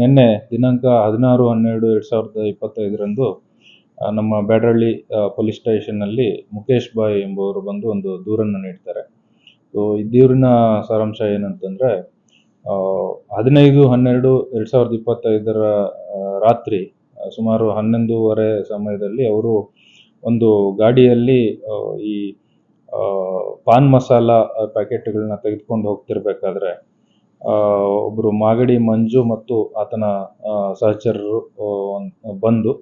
ನಿನ್ನೆ ದಿನಾಂಕ ಹದಿನಾರು, ಹನ್ನೆರಡು, ಎರಡು ಸಾವಿರದ ಇಪ್ಪತ್ತೈದರಂದು ನಮ್ಮ ಬ್ಯಾಡರಳ್ಳಿ ಪೊಲೀಸ್ ಸ್ಟೇಷನ್ನಲ್ಲಿ ಮುಖೇಶ್ ಬಾಯ್ ಎಂಬುವರು ಬಂದು ಒಂದು ದೂರನ್ನು ನೀಡ್ತಾರೆ. ಸೊ ದೂರಿನ ಸಾರಾಂಶ ಏನಂತಂದರೆ ಹದಿನೈದು, ಹನ್ನೆರಡು, ಎರಡು ಸಾವಿರದ ಇಪ್ಪತ್ತೈದರ ರಾತ್ರಿ ಸುಮಾರು ಹನ್ನೊಂದೂವರೆ ಸಮಯದಲ್ಲಿ ಅವರು ಒಂದು ಗಾಡಿಯಲ್ಲಿ ಈ ಪಾನ್ ಮಸಾಲ ಪ್ಯಾಕೆಟ್ಗಳನ್ನ ತೆಗೆದುಕೊಂಡು ಹೋಗ್ತಿರ್ಬೇಕಾದ್ರೆ ಒಬ್ಬರು ಮಾಗಡಿ ಮಂಜು ಮತ್ತು ಆತನ ಸಹಚರರು ಬಂದು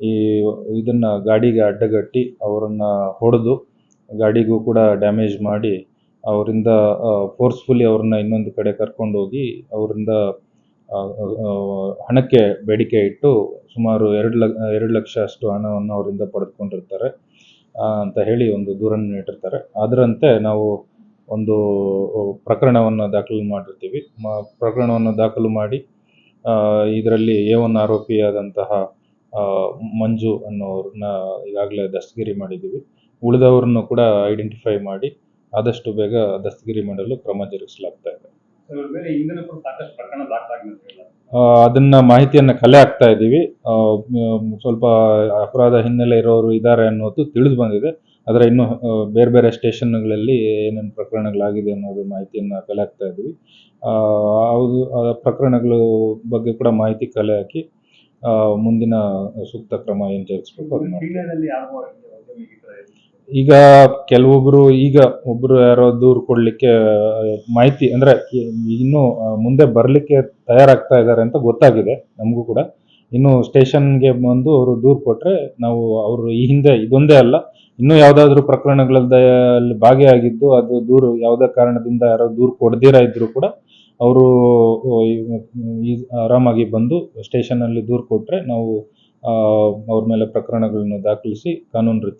ಈ, ಇದನ್ನ ಗಾಡಿಗೆ ಅಡ್ಡಗಟ್ಟಿ ಅವರನ್ನು ಹೊಡೆದು ಗಾಡಿಗೂ ಕೂಡ ಡ್ಯಾಮೇಜ್ ಮಾಡಿ ಅವರಿಂದ ಫೋರ್ಸ್ಫುಲಿ ಅವ್ರನ್ನ ಇನ್ನೊಂದು ಕಡೆ ಕರ್ಕೊಂಡೋಗಿ ಅವರಿಂದ ಹಣಕ್ಕೆ ಬೇಡಿಕೆ ಇಟ್ಟು ಸುಮಾರು ಎರಡು ಲ ಎರಡು ಲಕ್ಷ ಅಷ್ಟು ಹಣವನ್ನು ಅವರಿಂದ ಪಡೆದುಕೊಂಡಿರ್ತಾರೆ ಅಂತ ಹೇಳಿ ಒಂದು ದೂರನ್ನು ನೀಡಿರ್ತಾರೆ. ಅದರಂತೆ ನಾವು ಒಂದು ಪ್ರಕರಣವನ್ನು ದಾಖಲು ಮಾಡಿರ್ತೀವಿ. ಮ ಪ್ರಕರಣವನ್ನು ದಾಖಲು ಮಾಡಿ ಇದರಲ್ಲಿ ಎ ಒನ್ ಆರೋಪಿಯಾದಂತಹ ಮಂಜು ಅನ್ನೋರನ್ನ ಈಗಾಗಲೇ ದಸ್ತಗಿರಿ ಮಾಡಿದ್ದೀವಿ. ಉಳಿದವರನ್ನು ಕೂಡ ಐಡೆಂಟಿಫೈ ಮಾಡಿ ಆದಷ್ಟು ಬೇಗ ದಸ್ತಗಿರಿ ಮಾಡಲು ಕ್ರಮ ಜರುಗಿಸಲಾಗ್ತಾ ಇದೆ. ಅದನ್ನ ಮಾಹಿತಿಯನ್ನು ಕಲೆ ಹಾಕ್ತಾ ಇದ್ದೀವಿ ಸ್ವಲ್ಪ ಅಪರಾಧ ಹಿನ್ನೆಲೆ ಇರೋರು ಇದ್ದಾರೆ ಅನ್ನೋದು ತಿಳಿದು ಬಂದಿದೆ. ಆದರೆ ಇನ್ನು ಬೇರೆ ಬೇರೆ ಸ್ಟೇಷನ್ಗಳಲ್ಲಿ ಏನೇನು ಪ್ರಕರಣಗಳಾಗಿದೆ ಅನ್ನೋದು ಮಾಹಿತಿಯನ್ನು ಕಲೆ ಹಾಕ್ತಾ ಇದ್ವಿ. ಆ, ಅದು ಆ ಪ್ರಕರಣಗಳ ಬಗ್ಗೆ ಕೂಡ ಮಾಹಿತಿ ಕಲೆ ಹಾಕಿ ಮುಂದಿನ ಸೂಕ್ತ ಕ್ರಮ ಏನು ಜರುಗಿಸ್ಬೇಕು ಅದು ಮಾಡ್ತೀವಿ. ಈಗ ಕೆಲವೊಬ್ರು ಈಗ ಒಬ್ರು ಯಾರೋ ದೂರು ಕೊಡ್ಲಿಕ್ಕೆ ಆ, ಮಾಹಿತಿ ಅಂದ್ರೆ ಇನ್ನು ಆ, ಮುಂದೆ ಬರ್ಲಿಕ್ಕೆ ತಯಾರಾಗ್ತಾ ಇದ್ದಾರೆ ಅಂತ ಗೊತ್ತಾಗಿದೆ ನಮಗೂ ಕೂಡ. ಇನ್ನು ಸ್ಟೇಷನ್ಗೆ ಬಂದು ಅವರು ದೂರು ಕೊಟ್ರೆ ನಾವು ಅವರು ಈ ಹಿಂದೆ ಇದೊಂದೇ ಅಲ್ಲ ಇನ್ನೂ ಯಾವ್ದಾದ್ರು ಪ್ರಕರಣಗಳಲ್ಲಿ ಭಾಗಿಯಾಗಿದ್ದು ಅದು ದೂರು ಯಾವುದೇ ಕಾರಣದಿಂದ ಯಾರೋ ದೂರು ಕೊಡ್ದಿರ ಇದ್ರು ಕೂಡ ಅವರು ಆರಾಮಾಗಿ ಬಂದು ಸ್ಟೇಷನಲ್ಲಿ ದೂರು ಕೊಟ್ರೆ ನಾವು ಅವ್ರ ಮೇಲೆ ಪ್ರಕರಣಗಳನ್ನು ದಾಖಲಿಸಿ ಕಾನೂನು ರೀತ್ಯ